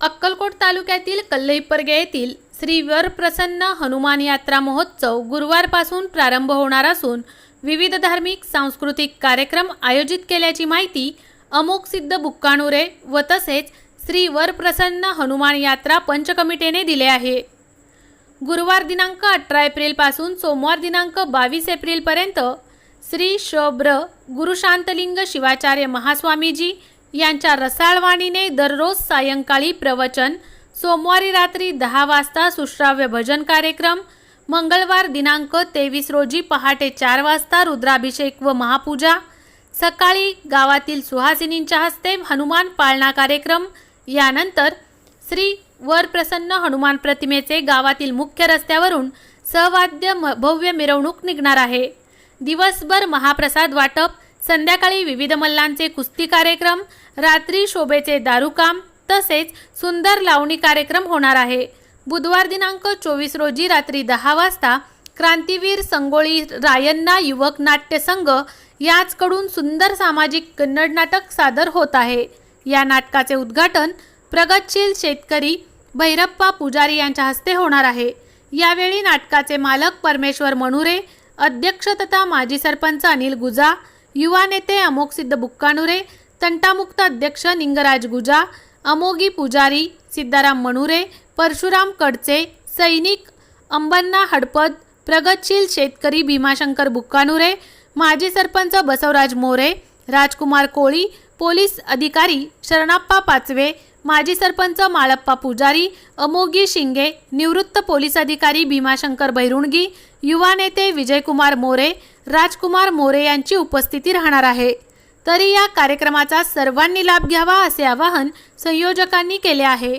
अक्कलकोट तालुक्यातील कल्लईपर्गे येथील श्री वरप्रसन्न हनुमान यात्रा महोत्सव गुरुवारपासून प्रारंभ होणार असून विविध धार्मिक सांस्कृतिक कार्यक्रम आयोजित केल्याची माहिती अमोक सिद्ध बुक्काणुरे व तसेच श्री वरप्रसन्न हनुमान यात्रा पंचकमिटीने दिले आहे. गुरुवार दिनांक अठरा एप्रिलपासून सोमवार दिनांक बावीस एप्रिलपर्यंत श्री शब्र गुरुशांतलिंग शिवाचार्य महास्वामीजी यांच्या रसाळवाणीने दररोज सायंकाळी प्रवचन सोमवारी रात्री दहा वाजता सुश्राव्य भजन कार्यक्रम मंगळवार दिनांक तेवीस रोजी पहाटे चार वाजता रुद्राभिषेक व महापूजा सकाळी गावातील सुहासिनींच्या हस्ते हनुमान पाळणा कार्यक्रम यानंतर श्री वरप्रसन्न हनुमान प्रतिमेचे गावातील मुख्य रस्त्यावरून सहवाद्य म- भव्य मिरवणूक निघणार आहे. दिवसभर महाप्रसाद वाटप संध्याकाळी विविध मल्लांचे कुस्ती कार्यक्रम रात्री शोभेचे दारूकाम तसेच सुंदर लावणी कार्यक्रम होणार आहे. बुधवार दिनांक चोवीस रोजी रात्री दहा वाजता क्रांतीवीर संगोळी रायन्ना युवक नाट्य संघ याचकडून सुंदर सामाजिक कन्नड नाटक सादर होत आहे. या नाटकाचे उद्घाटन प्रगतशील शेतकरी भैरप्पा पुजारी यांच्या हस्ते होणार आहे. यावेळी नाटकाचे मालक परमेश्वर मणुरे अध्यक्ष तथा माजी सरपंच अनिल गुजा युवा नेते अमोकसिद्ध बुक्कानुरे तंटामुक्त अध्यक्ष निंगराज गुजा अमोगी पुजारी सिद्धाराम मणुरे परशुराम कडचे सैनिक अंबन्ना हडपद प्रगतशील शेतकरी भीमाशंकर बुक्कानुरे माजी सरपंच बसवराज मोरे राजकुमार कोळी पोलीस अधिकारी शरणाप्पा पाचवे माजी सरपंच माळप्पा पुजारी अमोगी शिंगे निवृत्त पोलीस अधिकारी भीमाशंकर भैरुणगी युवा नेते विजयकुमार मोरे राजकुमार मोरे यांची उपस्थिती राहणार आहे. तरी या कार्यक्रमाचा सर्वांनी लाभ घ्यावा असे आवाहन संयोजकांनी केले आहे.